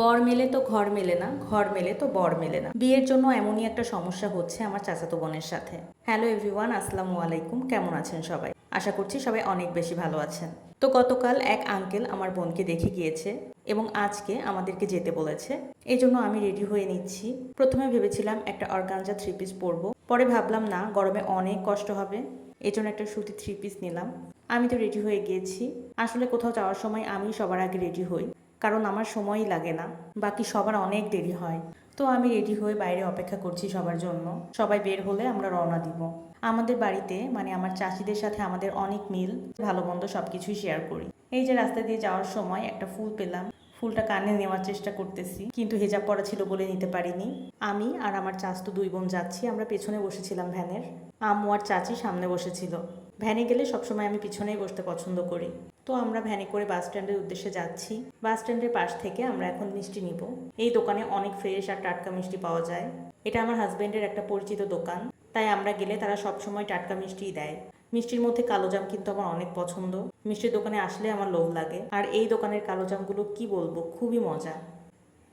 বর মেলে তো ঘর মেলে না, ঘর মেলে তো বর মেলে না। বিয়ের জন্য এমনই একটা সমস্যা হচ্ছে আমার চাচাতো বোনের সাথে। হ্যালো এভরিওয়ান আসসালামু আলাইকুম, কেমন আছেন সবাই? আশা করছি সবাই অনেক বেশি ভালো আছেন। তো গতকাল এক আঙ্কেল আমার বোনকে দেখে গিয়েছে এবং আজকে আমাদেরকে যেতে বলেছে। এই জন্য আমি রেডি হয়ে নিচ্ছি। প্রথমে ভেবেছিলাম একটা অর্গানজা থ্রি পিস পরবো। পরে ভাবলাম, না, গরমে অনেক কষ্ট হবে। এই জন্য একটা সুতি থ্রি পিস নিলাম। আমি তো রেডি হয়ে গিয়েছি। আসলে কোথাও যাওয়ার সময় আমি সবার আগে রেডি হই। কারণ আমার সময়ই লাগে না। বাকি সবার অনেক দেরি হয়। তো আমি রেডি হয়ে বাইরে অপেক্ষা করছি সবার জন্য। সবাই বের হলে আমরা রওনা দিব। আমাদের বাড়িতে মানে আমার চাষিদের সাথে আমাদের অনেক মিল, ভালো মন্দ সব কিছুই শেয়ার করি। এই যে রাস্তা দিয়ে যাওয়ার সময় একটা ফুল পেলাম। ফুলটা কানে নেওয়ার চেষ্টা করতেছি, কিন্তু হেজাব পরা ছিল বলে নিতে পারিনি। আমি আর আমার চাচতো দুই বোন যাচ্ছি, আমরা পেছনে বসেছিলাম ভ্যানের। আম্মু আর চাচি সামনে বসেছিল। ভ্যানে গেলে সবসময় আমি পিছনেই বসতে পছন্দ করি। তো আমরা ভ্যানে করে বাস স্ট্যান্ডের উদ্দেশ্যে যাচ্ছি। বাস স্ট্যান্ডের পাশ থেকে আমরা এখন মিষ্টি নিব। এই দোকানে অনেক ফ্রেশ আর টাটকা মিষ্টি পাওয়া যায়। এটা আমার হাজবেন্ডের একটা পরিচিত দোকান। তাই আমরা গেলে তারা সবসময় টাটকা মিষ্টিই দেয়। মিষ্টির মধ্যে কালোজাম কিন্তু আমার অনেক পছন্দ। মিষ্টির দোকানে আসলে আমার লোভ লাগে। আর এই দোকানের কালো কালোজামগুলো কি বলব, খুবই মজা।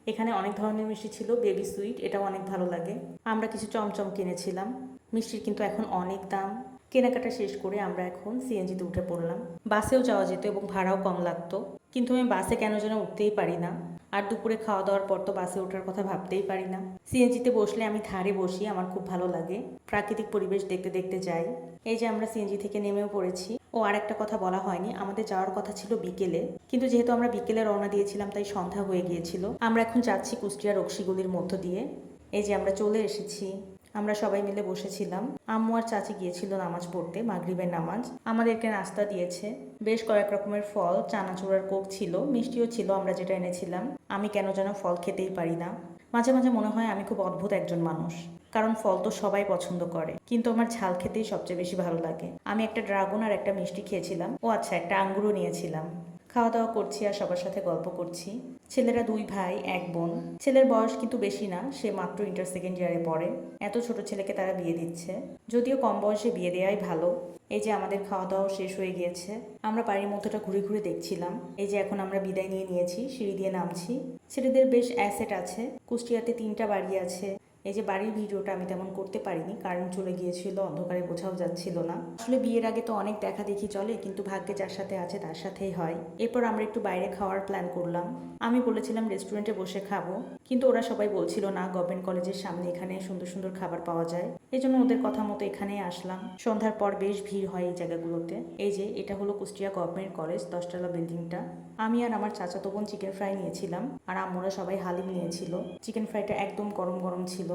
এখানে অনেক ধরনের মিষ্টি ছিল, বেবি সুইট, এটাও অনেক ভালো লাগে। আমরা কিছু চমচম কিনেছিলাম। মিষ্টির কিন্তু এখন অনেক দাম। কেনাকাটা শেষ করে আমরা এখন সিএনজিতে উঠে পড়লাম। বাসেও যাওয়া যেত এবং ভাড়াও কম লাগতো। কিন্তু আমি বাসে কেন যেন উঠতেই পারি না। আর দুপুরে খাওয়া দাওয়ার পর তো বাসে ওঠার কথা ভাবতেই পারি না। সিএনজিতে বসলে আমি ধারে বসি, আমার খুব ভালো লাগে। প্রাকৃতিক পরিবেশ দেখতে দেখতে যাই। এই যে আমরা সিএনজি থেকে নেমেও পড়েছি। ও আর একটা কথা বলা হয়নি, আমাদের যাওয়ার কথা ছিল বিকেলে। কিন্তু যেহেতু আমরা বিকেলে রওনা দিয়েছিলাম, তাই সন্ধ্যা হয়ে গিয়েছিল। আমরা এখন যাচ্ছি কুষ্টিয়া রক্সিগুলির মধ্য দিয়ে। এই যে আমরা চলে এসেছি। আমরা সবাই মিলে বসেছিলাম। আম্মু আর চাচি গিয়েছিল নামাজ পড়তে, মাগরিবের নামাজ। আমাদেরকে নাস্তা দিয়েছে। বেশ কয়েক রকমের ফল, চানাচুরার কোক ছিল, মিষ্টিও ছিল আমরা যেটা এনেছিলাম। আমি কেন যেন ফল খেতেই পারি না। মাঝে মাঝে মনে হয় আমি খুব অদ্ভুত একজন মানুষ। কারণ ফল তো সবাই পছন্দ করে। কিন্তু আমার ঝাল খেতেই সবচেয়ে বেশি ভালো লাগে। আমি একটা ড্রাগন আর একটা মিষ্টি খেয়েছিলাম। ও আচ্ছা একটা আঙ্গুরও নিয়েছিলাম। খাওয়া দাওয়া করছি আর সবার সাথে গল্প করছি। ছেলেরা দুই ভাই, এক বোন। ছেলের বয়স কিন্তু বেশি না, সে মাত্র ইন্টার সেকেন্ড ইয়ারে পড়ে। এত ছোট ছেলেকে তারা বিয়ে দিচ্ছে। যদিও কম বয়সে বিয়ে দেওয়াই ভালো। এই যে আমাদের খাওয়া দাওয়া শেষ হয়ে গিয়েছে। আমরা বাড়ির মধ্যটা ঘুরে ঘুরে দেখছিলাম। এই যে এখন আমরা বিদায় নিয়ে নিয়েছি, সিঁড়ি দিয়ে নামছি। ছেলেদের বেশ অ্যাসেট আছে। কুষ্টিয়াতে তিনটা বাড়ি আছে। এই যে বাড়ির ভিডিওটা আমি তেমন করতে পারিনি, কারেন্ট চলে গিয়েছিল, অন্ধকারে বোঝাও যাচ্ছিল না। আসলে বিয়ের আগে তো অনেক দেখা দেখি চলে, কিন্তু ভাগ্যে যার সাথে আছে তার সাথেই হয়। এরপর আমরা একটু বাইরে খাওয়ার প্ল্যান করলাম। আমি বলেছিলাম রেস্টুরেন্টে বসে খাব, কিন্তু ওরা সবাই বলছিল, না, গভর্নমেন্ট কলেজের সামনে এখানে সুন্দর সুন্দর খাবার পাওয়া যায়। এই জন্য ওদের কথা মতো এখানেই আসলাম। সন্ধ্যার পর বেশ ভিড় হয় এই জায়গাগুলোতে। এই যে, এটা হলো কুষ্টিয়া গভর্নমেন্ট কলেজ, দশতলা বিল্ডিংটা আমি আর আমার চাচাতো বোন চিকেন ফ্রাই নিয়েছিলাম, আর আমরা সবাই হালিম নিয়েছিল। চিকেন ফ্রাইটা একদম গরম গরম ছিল।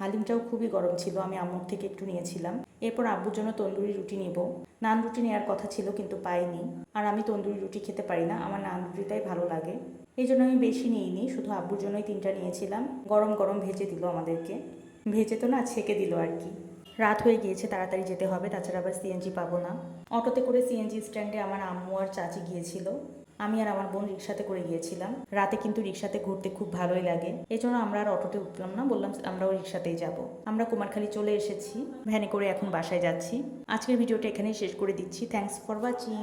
হালিমটাও খুবই গরম ছিল, আমি আম্মুর থেকে একটু নিয়েছিলাম। এরপর আব্বুর জন্য তন্দুরি রুটি নিব। নান রুটি নেওয়ার কথা ছিল কিন্তু পাইনি। আর আমি তন্দুরি রুটি খেতে পারি না, আমার নান রুটিটাই ভালো লাগে। এই জন্য আমি বেশি নিইনি, শুধু আব্বুর জন্যই তিনটা নিয়েছিলাম। গরম গরম ভেজে দিল আমাদেরকে। ভেজে তো না, ছেঁকে দিল আর কি। রাত হয়ে গিয়েছে, তাড়াতাড়ি যেতে হবে, তাছাড়া আবার সিএনজি পাবো না। অটোতে করে সিএনজি স্ট্যান্ডে আমার আম্মু আর চাচি গিয়েছিল। আমি আর আমার বোন রিক্সাতে করে গিয়েছিলাম। রাতে কিন্তু রিক্সাতে ঘুরতে খুব ভালোই লাগে। এজন্য জন্য আমরা আর অটোতে উঠলাম না, বললাম আমরাও রিক্সাতেই যাব। আমরা কুমারখালী চলে এসেছি। ভ্যানে করে এখন বাসায় যাচ্ছি। আজকের ভিডিওটা এখানেই শেষ করে দিচ্ছি। Thanks for watching